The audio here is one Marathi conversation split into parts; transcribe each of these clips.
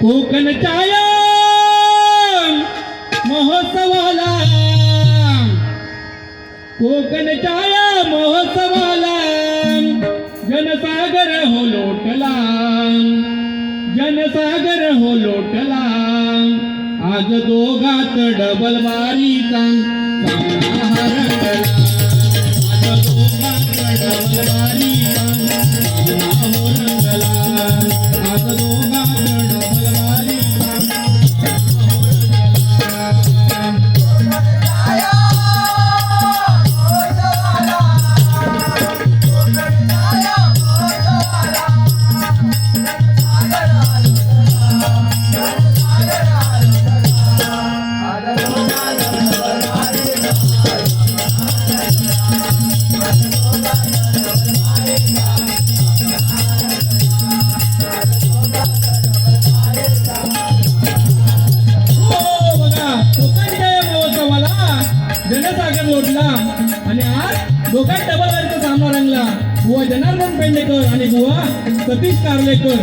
कोकण छाया महोत्सवाला. कोकण छाया महोत्सवाला. जनसागर हो लोटला. जनसागर हो लोटला. आज दोघात डबल बारीचा सामना आज दोघात डबल बारीचा डबल सामना रंगला बुवा जनार्दन पेंडेकर आणि बुवा सतीश कारलेकर.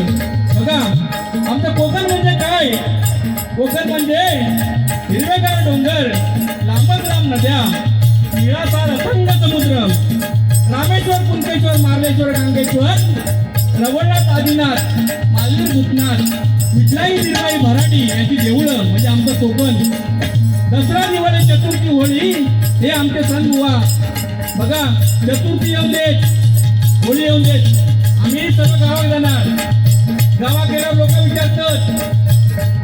बघा आमचं कोकण म्हणजे काय? कोकण म्हणजे हिरवेगार डोंगर लांबच लांब नद्या निळासार अथंग समुद्र रामेश्वर कुंकेश्वर मार्लेश्वर गांगेश्वर रवळनाथ आदिनाथ मालवीर भूतनाथ विठलाई निर्माई मराठी यांची देऊळं म्हणजे आमचं कोकण. दसरा दिवाळी चतुर्थी होळी हे आमचे सण बुवा. बघा चतुर्थी येऊन देत होळी येऊन देत आम्ही सर्व गावात जाणार. गावात गेल्यावर लोक विचारतात.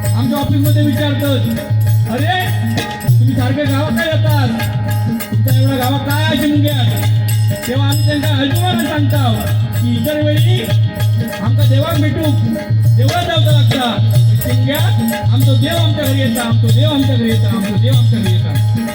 आमच्या ऑफिसमध्ये विचारतात. अरे तुम्ही सारखे गावात काय येतात तुमच्या एवढ्या गावात काय अशी मुंग्या तेव्हा आम्ही त्यांना अजून सांगतो की इतर वेळी आमचा देवाक भेटू. देवळात जावचा लागता. शिमग्या आमचा देव आमच्या घरी येता आमचा देव आमच्या घरी येता आमचा देव आमच्या घरी येता.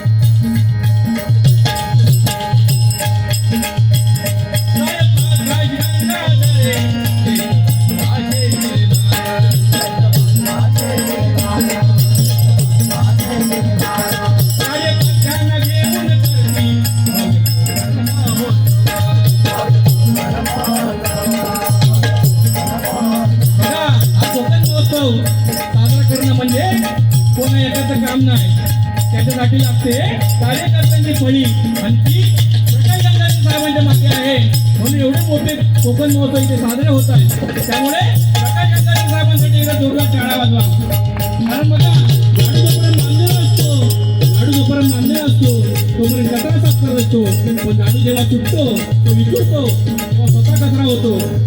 साठी लागते. कार्यकर्त्यांची फळी आणि ती प्रकाश गंगाधर साहेबांच्या मागे आहे. म्हणून एवढे मोठे कोकण महोत्सव इथे साजरे होत आहेत. त्यामुळे प्रकाश गंगाधर साहेबांसाठी एकदा जोरदार टाळा वाजवा. कारण बघा लाडू जोपर्यंत बांधलेला असतो. लाडू जोपर्यंत बांधलेला असतो. तोपर्यंत कचरा साफ करत असतो पण लाडू जेव्हा चुकतो तो विखुरतो. तेव्हा स्वतः कचरा होतो.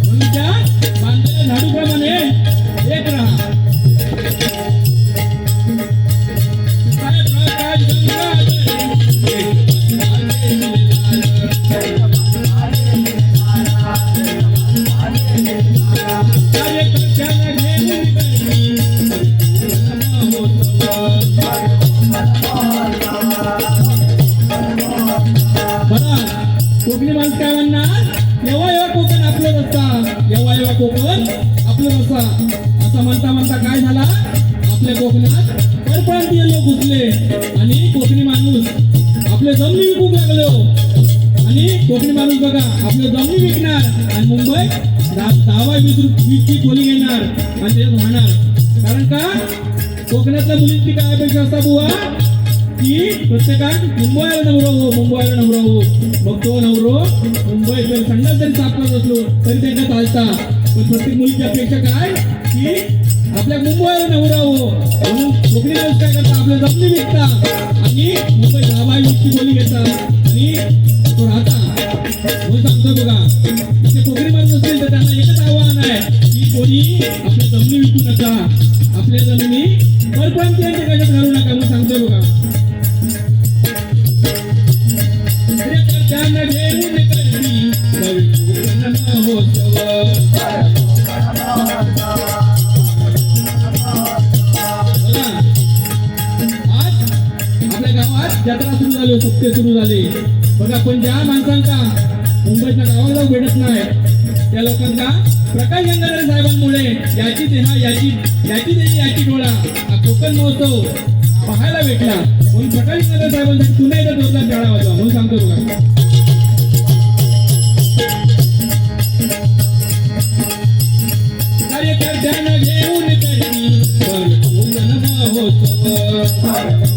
एव्हा एव्हा कोकण आपलं असता असं म्हणता म्हणता काय झाला? आपल्या कोकणात परप्रांतीय लोक घुसले आणि कोकणी माणूस आपले जमिनी विकूक लागलो. आणि कोकणी माणूस बघा आपले जमिनी विकणार. आणि मुंबई दहा दहा वीस वीसची खोली घेणार. आणि ते राहणार. कारण का? कोकणातल्या मुलींची काय अपेक्षा असतात बुवा? की प्रत्येकात मुंबईला नवरो हो मुंबईला नवरो हो मग तो नवरो मुंबईत जर संडास जरी सापडत असलो तरी त्यांना चालता पण प्रत्येक मुलीची अपेक्षा काय की आपल्या मुंबईला नवरा हो म्हणून कोकणी माणूस काय करता आपल्या जमनी विकता आणि मुंबई धाबाई विकती बोली घेता आणि तो राहता म्हणून सांगतो बघा इथे कोकणी माणूस असतील तर त्यांना एकच आव्हान आहे की कोणी आपल्या जमिनी विकू नका आपल्या जमिनी परप्रांतीयांच्या कशात घालू नका म्हणून सांगतो बघा झाली सुरू झाले. बघा पण ज्या माणसांचा मुंबईच्या गावाला भेटत नाही त्या लोकांचा प्रकाश गंगाधर साहेबांमुळे याची देहा याची याची देही याची डोळा हा कोकण महोत्सव पाहायला भेटला. म्हणून प्रकाश गंगाधर साहेबांसाठी पुन्हा एकदा जोरदार टाळा वाजवा. म्हणून सांगतो बघा. कार्यकर्त्यांना घेऊन करती कोकणी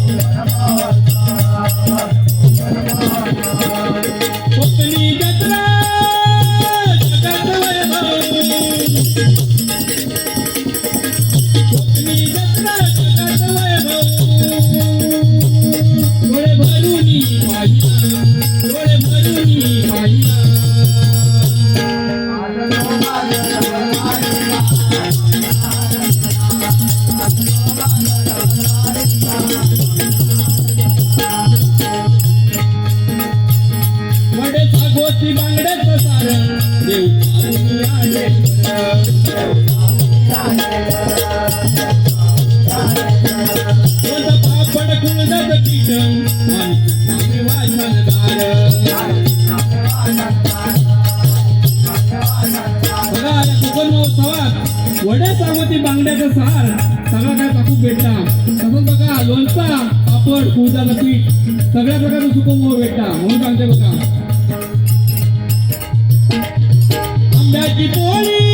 सागोती बांगड्याचं सारण देव पापड पीठ आणि वाचनदार कोकण महोत्सवात वड्या सार सगळा काय टाकू भेटता तसंच बघा लोणचा पापड कुळदाचं पीठ. सगळ्या प्रकारचं सुकं भेटता म्हणून सांगते बघा போலி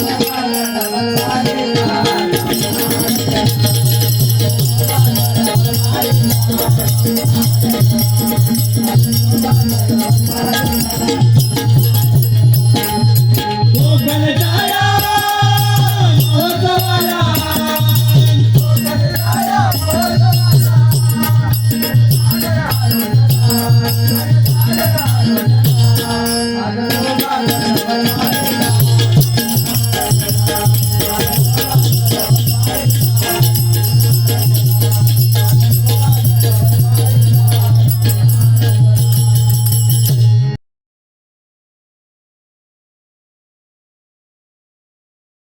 Música